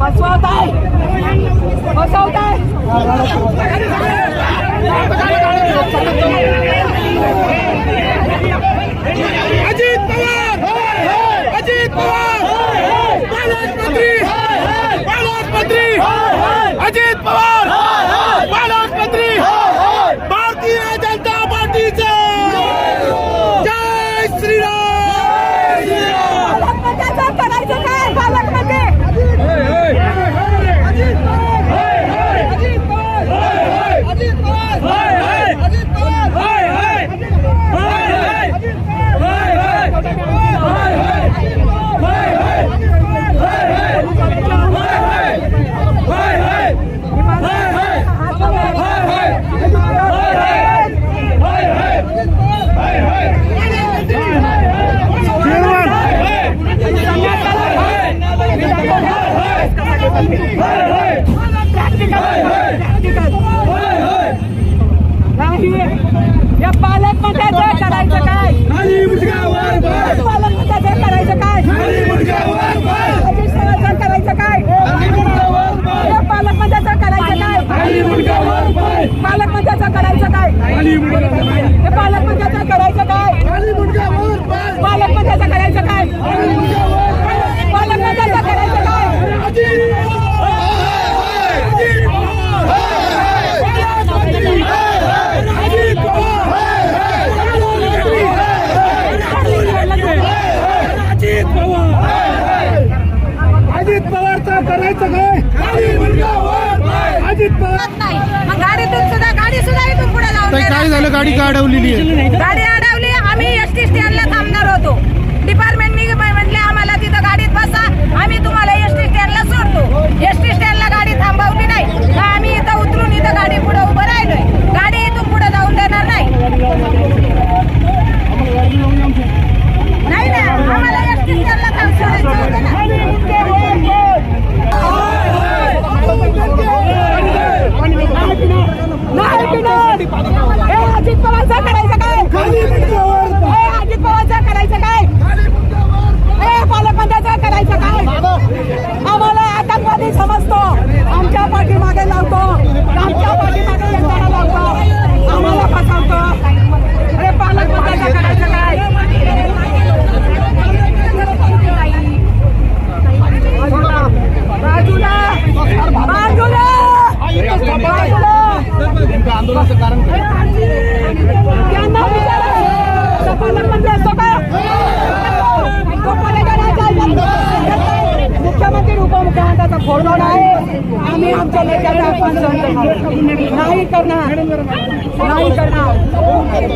बसवताय. बसवताय. नाही या पालकमंत्र्याचं करायचं काय? पालकमंत्र्याचं करायचं काय? अजित करायचं काय या पालकमंत्र्याचं करायचं काय पालकमंत्र्याचं करायचं काय पालक पालकमंत्र्याचं करायचं काय? पालकमंत्र्याचं करायचं काय पालकमंत्र्याचं करायचं काय अजित पवार अजित पवारचा करायचं काय अजित पवार नाही मग गाडीतून सुद्धा गाडी सुद्धा इथून पुढे लावून काय झालं? गाडी का अडवलेली आहे? गाडी अडवली. आम्ही एस टी स्टँडला थांबणार होतो. डिपार्टमेंटनी म्हणले आम्हाला तिथं गाडीत बसा. आम्ही तुम्हाला एस टी स्टँडला सोडतो एस टी स्टँडला गाडी थांबवली नाही तर आम्ही इथं उतरून इथं गाडी पुढे उभं राहिलोय गाडी इथून पुढे जाऊन देणार नाही नाही ना आम्हाला एस टी स्टँडला थांब सोडायचं होतं ना नाही पिणार. हे अजित पवारचं करायचं काय हे अजित पवारचं करायचं काय हे पालकमंत्र्याचं करायचं काय आम्हाला आतंकवादी समजतो आमच्या पाठीमागे लावतो आमच्या पाठीमागे यंत्रणा लावतो आम्हाला फसवतो हे पालकमंत्र्याचं करायचं काय बाजूला बाजूला बाजूला आंदोलनाचं कारण त्यांना विचारा तो पालकमंत्री असतो का तो पलीकडे मुख्यमंत्री उपमुख्यमंत्र्याचा फोडून आहे आम्ही आमच्या नेत्याचा सहन करणार नाही करणार. नाही करणार.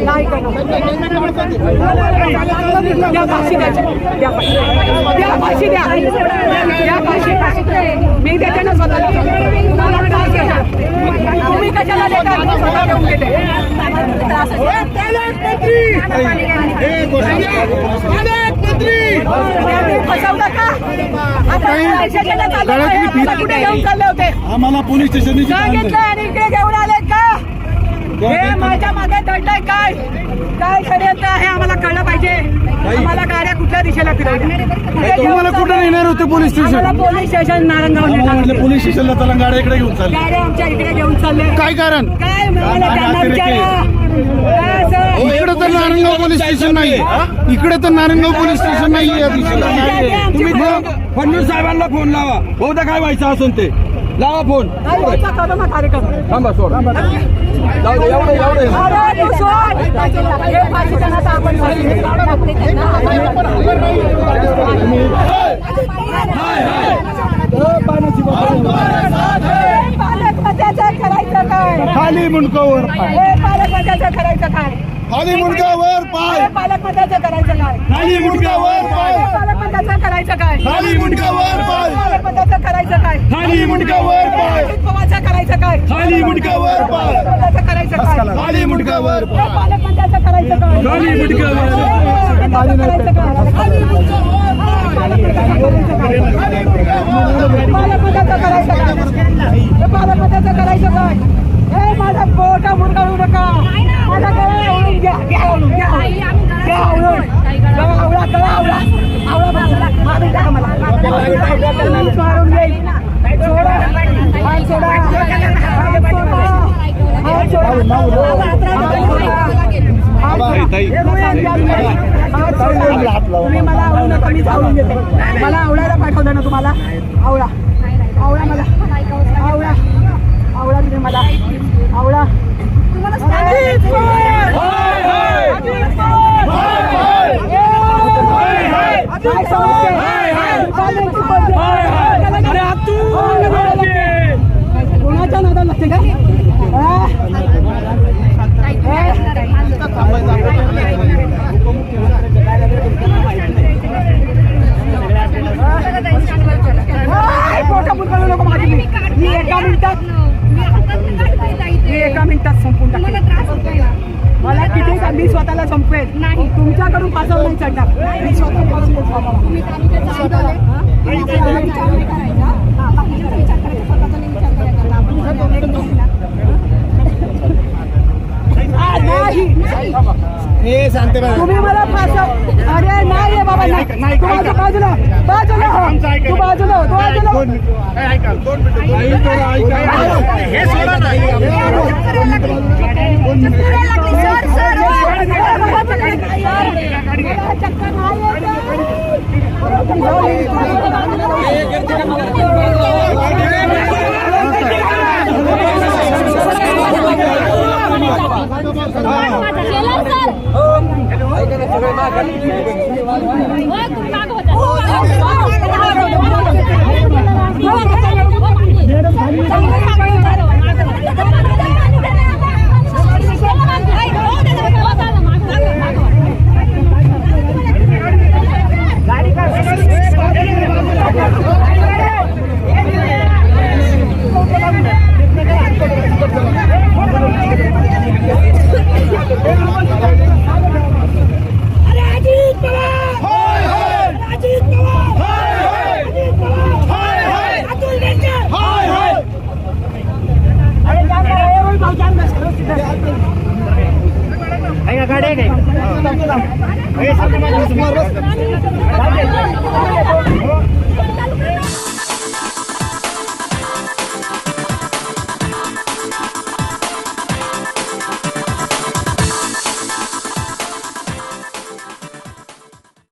नाही करणार. द्या फाशी द्यायची द्या फाशी द्या. फाशी द्या. द्या फाशी मी देते ना स्वतःला तुम्हाला काय देणार? तुम्ही कशाला देता. स्वतः घेऊन होते आम्हाला पोलीस स्टेशनची सांगितलं आणि इकडे घेऊन आले का? हे माझ्या मागे दंडय काय? काय षडयंत्र आहे आम्हाला कळलं पाहिजे. आम्हाला गाड्या कुठल्या दिशेला फिरवल्या तुम्हाला कुठे? नेणार होते police station? Police station Narayangaon police स्टेशनला चला गाड्या इकडे घेऊन चालले. गाड्या आमच्या इकडे घेऊन चालले. काय कारण? काय मला त्यांना. विचारा? इकडे तर नारायणगाव पोलीस स्टेशन नाही इकडे तर नारायणगाव पोलीस स्टेशन नाही या दिशेला तुम्ही फडणवीस साहेबांना फोन लावा. बहुधा काय व्हायचं असून ते? लावा फोन. थांबा सोड. जाऊ दे एवढं एवढं. करायचं काय? खाली मुंडकावर करायचं काय? खाली मुंडकावर पाय हे पालकमंत्र्याचं करायचं काय खाली मुंडकावर पाय हे पालकमंत्र्याचं करायचं काय खाली मुंडकावर पाय पालकमंत्र्याचं करायचं काय खाली मुंडकावर पाय अजित पवारचं करायचं काय खाली मुंडकावर पाय पालकमंत्र्याचं करायचं काय खाली मुंडकावर हे पालकमंत्र्याचं करायचं काय खाली मुंडकावर. हे खाली पालकमंत्र्याचं करायचं काय हे पालकमंत्र्याचं करायचं काय माझा मुलगा होऊ नका. माझा गळा घ्या घ्या घ्या घ्या मारून टाका मला. मारून जाईल मला. घेते मला. आवडायला पाठवलं ना तुम्हाला? आवळा आवळा मला. झाला आवळा कोणाच्या नादाला लागते का एकटाच संपून टाकेल मला किती मी स्वतःला संपवेल तुमच्याकडून पासवर नाही बाजूला बाजूला तू बाजूला तू बाजूला आहे